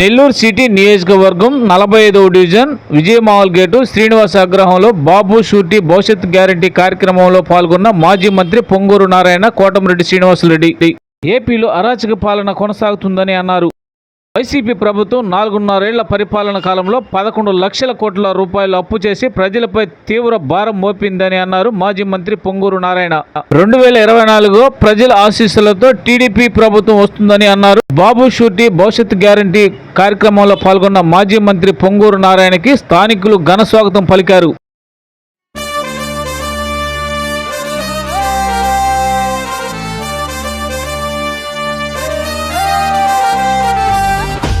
Nellore city నియోజకవర్గం నలభై ఐదవ డివిజన్ విజయమావల్ గేటు శ్రీనివాస అగ్రహంలో బాబు షూటీ భవిష్యత్ గ్యారంటీ కార్యక్రమంలో పాల్గొన్న మాజీ మంత్రి పొంగూరు నారాయణ కోటమిరెడ్డి శ్రీనివాసరెడ్డి. ఏపీలో అరాచక పాలన కొనసాగుతుందని అన్నారు. వైసీపీ ప్రభుత్వం నాలుగున్నరేళ్ళ పరిపాలన కాలంలో పదకొండు లక్షల కోట్ల రూపాయలు అప్పు చేసి ప్రజలపై తీవ్ర భారం మోపిందని అన్నారు మాజీ మంత్రి పొంగూరు నారాయణ. రెండు వేల ఇరవై నాలుగు ప్రజల ఆశీస్సులతో టీడీపీ ప్రభుత్వం వస్తుందని అన్నారు. బాబు షూటీ భవిష్యత్ గ్యారంటీ కార్యక్రమంలో పాల్గొన్న మాజీ మంత్రి పొంగూరు నారాయణకి స్థానికులు ఘన స్వాగతం పలికారు.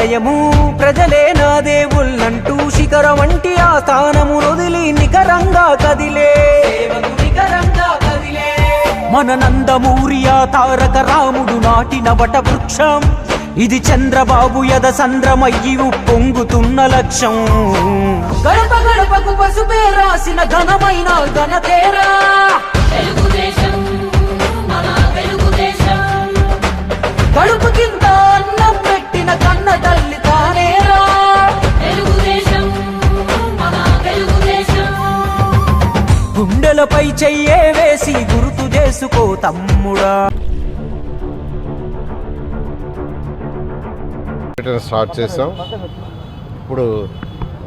దేవాలయము ప్రజలే నా దేవుళ్ళంటూ శిఖర వంటి ఆ స్థానము వదిలి నికరంగా కదిలే. నికరంగా కదిలే. మన నందమూరి ఆ తారక రాముడు నాటిన వట వృక్షం. ఇది చంద్రబాబు యద సంద్రమయ్యి పొంగుతున్న లక్ష్యం. గడప గడపకు పసుపే రాసిన ఘనమైన ఘనతేరా. తెలుగుదేశం చెయ్యే వేసి గుర్తు చేసుకో తమ్ముడా. స్టార్ట్ చేసాం. ఇప్పుడు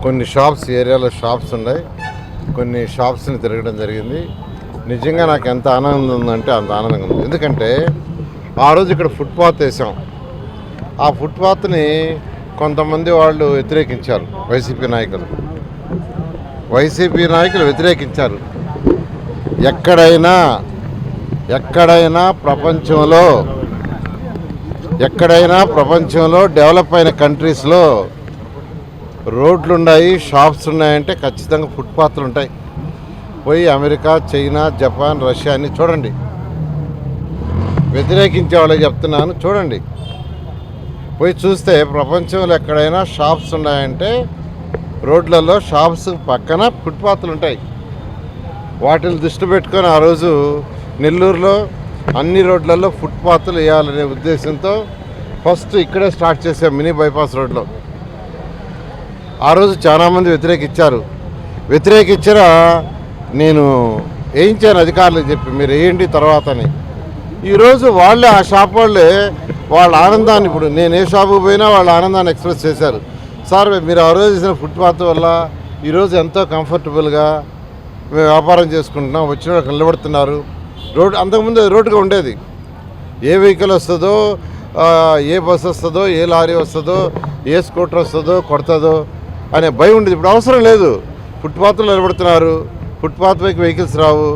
కొన్ని షాప్స్ ఏరియాలో షాప్స్ ఉన్నాయి. కొన్ని షాప్స్ని తిరగడం జరిగింది. నిజంగా నాకు ఎంత ఆనందం ఉందంటే అంత ఆనందంగా ఉంది. ఎందుకంటే ఆ రోజు ఇక్కడ ఫుట్పాత్ వేసాం. ఆ ఫుట్పాత్ని కొంతమంది వాళ్ళు వ్యతిరేకించారు. వైసీపీ నాయకులు. వైసీపీ నాయకులు వ్యతిరేకించారు. ఎక్కడైనా ఎక్కడైనా ప్రపంచంలో ఎక్కడైనా ప్రపంచంలో డెవలప్ అయిన కంట్రీస్లో రోడ్లు ఉన్నాయి షాప్స్ ఉన్నాయంటే ఖచ్చితంగా ఫుట్పాత్లు ఉంటాయి పోయి అమెరికా చైనా జపాన్ రష్యా అన్ని చూడండి. వ్యతిరేకించే వాళ్ళకి చెప్తున్నాను చూడండి. పోయి చూస్తే ప్రపంచంలో ఎక్కడైనా షాప్స్ ఉన్నాయంటే రోడ్లలో షాప్స్ పక్కన ఫుట్పాత్లు ఉంటాయి వాటిని దృష్టి పెట్టుకొని ఆ రోజు నెల్లూరులో అన్ని రోడ్లలో ఫుట్పాత్లు వేయాలనే ఉద్దేశంతో ఫస్ట్ ఇక్కడే స్టార్ట్ చేసాం మినీ బైపాస్ రోడ్లో. ఆ రోజు చాలామంది వ్యతిరేకించారు వ్యతిరేకించిన నేను వేయించాను అధికారులకు చెప్పి మీరు వేయండి తర్వాతని. ఈరోజు వాళ్ళే ఆ షాప్ వాళ్ళే వాళ్ళ ఆనందాన్ని ఇప్పుడు నేను ఏ షాపుకు పోయినా వాళ్ళ ఆనందాన్ని ఎక్స్ప్రెస్ చేశారు. సార్ మీరు ఆ రోజు చేసిన ఫుట్పాత్ వల్ల ఈరోజు ఎంతో కంఫర్టబుల్గా వ్యాపారం చేసుకుంటున్నాం వచ్చిన వాళ్ళు నిలబడుతున్నారు. రోడ్డు అంతకుముందు రోడ్డుగా ఉండేది. ఏ వెహికల్ వస్తుందో ఏ బస్సు వస్తుందో ఏ లారీ వస్తుందో ఏ స్కూటర్ వస్తుందో కొడుతుందో అనే భయం ఉండేది. ఇప్పుడు అవసరం లేదు. ఫుట్పాత్లో నిలబడుతున్నారు. ఫుట్పాత్ పైకి వెహికల్స్ రావు.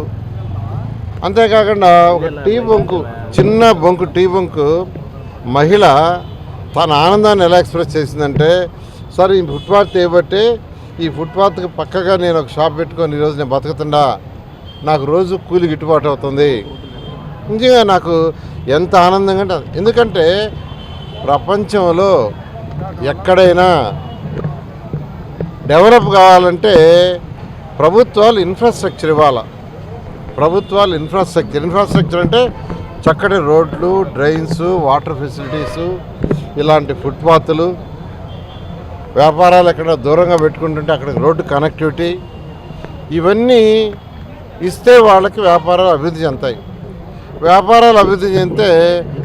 అంతేకాకుండా ఒక టీ బొంకు చిన్న బొంకు టీ బొంకు మహిళ తన ఆనందాన్ని ఎలా ఎక్స్ప్రెస్ చేసిందంటే సార్ ఈ ఫుట్పాత్ చేయబట్టే ఈ ఫుట్పాత్కి పక్కగా నేను ఒక షాప్ పెట్టుకొని ఈరోజు నేను బతుకుతుండా నాకు రోజు కూలి గిట్టుబాటు అవుతుంది. నిజంగా నాకు ఎంత ఆనందంగా అంటే ఎందుకంటే ప్రపంచంలో ఎక్కడైనా డెవలప్ కావాలంటే ప్రభుత్వాలు ఇన్ఫ్రాస్ట్రక్చర్ ఇవ్వాలి. ప్రభుత్వాలు ఇన్ఫ్రాస్ట్రక్చర్ ఇన్ఫ్రాస్ట్రక్చర్ అంటే చక్కటి రోడ్లు డ్రైన్స్ వాటర్ ఫెసిలిటీసు ఇలాంటి ఫుట్పాత్లు వ్యాపారాలు ఎక్కడ దూరంగా పెట్టుకుంటుంటే అక్కడికి రోడ్డు కనెక్టివిటీ ఇవన్నీ ఇస్తే వాళ్ళకి వ్యాపారాలు అభివృద్ధి చెందుతాయి. వ్యాపారాలు అభివృద్ధి చెందితే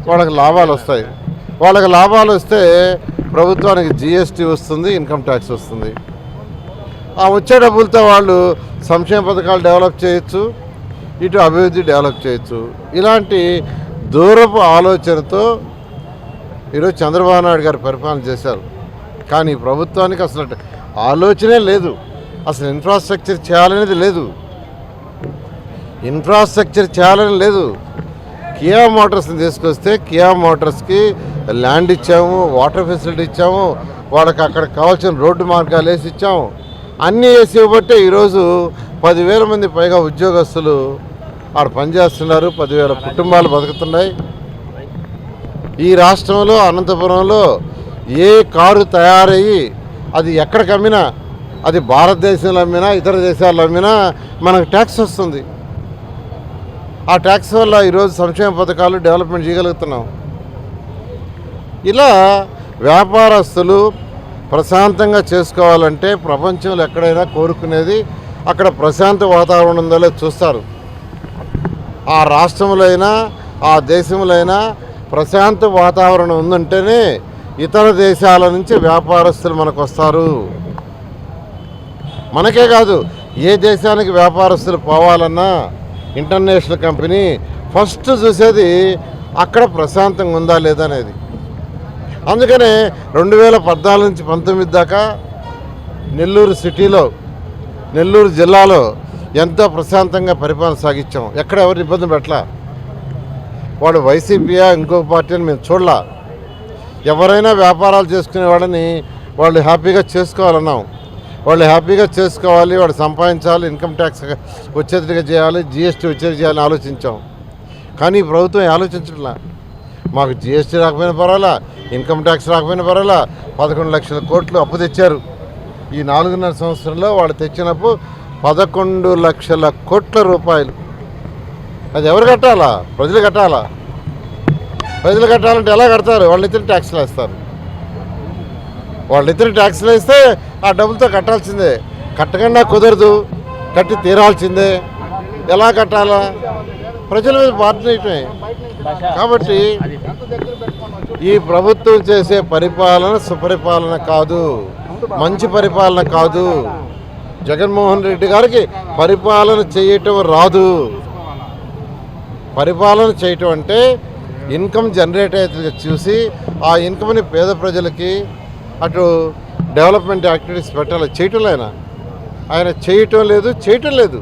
వాళ్ళకి లాభాలు వస్తాయి. వాళ్ళకి లాభాలు వస్తే ప్రభుత్వానికి జిఎస్టీ వస్తుంది ఇన్కమ్ ట్యాక్స్ వస్తుంది. ఆ వచ్చే డబ్బులతో వాళ్ళు సంక్షేమ పథకాలు డెవలప్ చేయొచ్చు ఇటు అభివృద్ధి డెవలప్ చేయొచ్చు. ఇలాంటి దూరపు ఆలోచనతో ఈరోజు చంద్రబాబు నాయుడు గారు పరిపాలన చేశారు. కానీ ప్రభుత్వానికి అసలు ఆలోచనే లేదు. అసలు ఇన్ఫ్రాస్ట్రక్చర్ చేయాలనేది లేదు. ఇన్ఫ్రాస్ట్రక్చర్ చేయాలని లేదు. కియా మోటార్స్ని తీసుకొస్తే కియా మోటార్స్కి ల్యాండ్ ఇచ్చాము వాటర్ ఫెసిలిటీ ఇచ్చాము వాళ్ళకి అక్కడ కావాల్సిన రోడ్డు మార్గాలు వేసి ఇచ్చాము. అన్నీ వేసి ఇవ్వబట్టే ఈరోజు పదివేల మంది పైగా ఉద్యోగస్తులు ఆడ పనిచేస్తున్నారు పదివేల కుటుంబాలు బతుకుతున్నాయి. ఈ రాష్ట్రంలో అనంతపురంలో ఏ కారు తయారయ్యి అది ఎక్కడికి అమ్మినా అది భారతదేశంలో అమ్మినా ఇతర దేశాల్లో అమ్మినా మనకు ట్యాక్స్ వస్తుంది. ఆ ట్యాక్స్ వల్ల ఈరోజు సంక్షేమ పథకాలు డెవలప్మెంట్ చేయగలుగుతున్నాం. ఇలా వ్యాపారస్తులు ప్రశాంతంగా చేసుకోవాలంటే ప్రపంచంలో ఎక్కడైనా కోరుకునేది అక్కడ ప్రశాంత వాతావరణం ఉందో చూస్తారు. ఆ రాష్ట్రంలో అయినా ఆ దేశంలో అయినా ప్రశాంత వాతావరణం ఉందంటేనే ఇతర దేశాల నుంచి వ్యాపారస్తులు మనకు వస్తారు. మనకే కాదు ఏ దేశానికి వ్యాపారస్తులు పోవాలన్నా ఇంటర్నేషనల్ కంపెనీ ఫస్ట్ చూసేది అక్కడ ప్రశాంతంగా ఉందా లేదా అనేది. అందుకనే రెండు వేల పద్నాలుగు నుంచి పంతొమ్మిది దాకా నెల్లూరు సిటీలో నెల్లూరు జిల్లాలో ఎంతో ప్రశాంతంగా పరిపాలన సాగించాం. ఎక్కడ ఎవరు ఇబ్బంది పెట్టలా. వాడు వైసీపీయా ఇంకో పార్టీ అని మేము చూడలా. ఎవరైనా వ్యాపారాలు చేసుకునే వాళ్ళని వాళ్ళు హ్యాపీగా చేసుకోవాలన్నాం. వాళ్ళు హ్యాపీగా చేసుకోవాలి వాడు సంపాదించాలి ఇన్కమ్ ట్యాక్స్ వచ్చేట్టుగా చేయాలి జిఎస్టీ వచ్చేది చేయాలని ఆలోచించాం. కానీ ఈ ప్రభుత్వం ఆలోచించట్లా? మాకు జిఎస్టీ రాకపోయినా పర్వాలా ఇన్కమ్ ట్యాక్స్ రాకపోయినా పర్వాలా పదకొండు లక్షల కోట్లు అప్పు తెచ్చారు. ఈ నాలుగున్నర సంవత్సరంలో వాళ్ళు తెచ్చినప్పుడు పదకొండు లక్షల కోట్ల రూపాయలు. అది ఎవరు కట్టాలా? ప్రజలు కట్టాలా? ప్రజలు కట్టాలంటే ఎలా కడతారు? వాళ్ళు ఇతర ట్యాక్స్లు వేస్తారు. వాళ్ళు ఇతర ట్యాక్స్లు వేస్తే ఆ డబ్బులతో కట్టాల్సిందే. కట్టకుండా కుదరదు. కట్టి తీరాల్సిందే. ఎలా కట్టాలా? ప్రజల మీద బాధ్యత కాబట్టి ఈ ప్రభుత్వం చేసే పరిపాలన సుపరిపాలన కాదు. మంచి పరిపాలన కాదు. జగన్మోహన్ రెడ్డి గారికి పరిపాలన చేయటం రాదు. పరిపాలన చేయటం అంటే ఇన్కమ్ జనరేట్ అయితే చూసి ఆ ఇన్కమ్ని పేద ప్రజలకి అటు డెవలప్మెంట్ యాక్టివిటీస్ పెట్టాలి. చేయటం ఆయన ఆయన చేయటం లేదు చేయటం లేదు.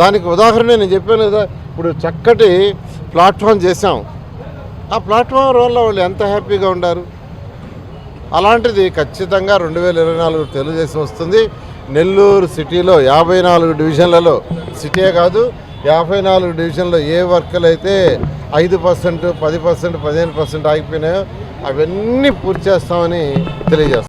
దానికి ఉదాహరణ నేను చెప్పాను కదా ఇప్పుడు చక్కటి ప్లాట్ఫామ్ చేశాం. ఆ ప్లాట్ఫామ్ వల్ల వాళ్ళు ఎంత హ్యాపీగా ఉండారు? అలాంటిది ఖచ్చితంగా రెండు వేల ఇరవై నాలుగు తెలుగుదేశం వస్తుంది. నెల్లూరు సిటీలో యాభై నాలుగు డివిజన్లలో సిటీయే కాదు యాభై నాలుగు డివిజన్లో ఏ వర్కులు అయితే ఐదు పర్సెంట్ పది పర్సెంట్ పదిహేను పర్సెంట్ ఆగిపోయినాయో అవన్నీ పూర్తి చేస్తామని తెలియజేస్తాం.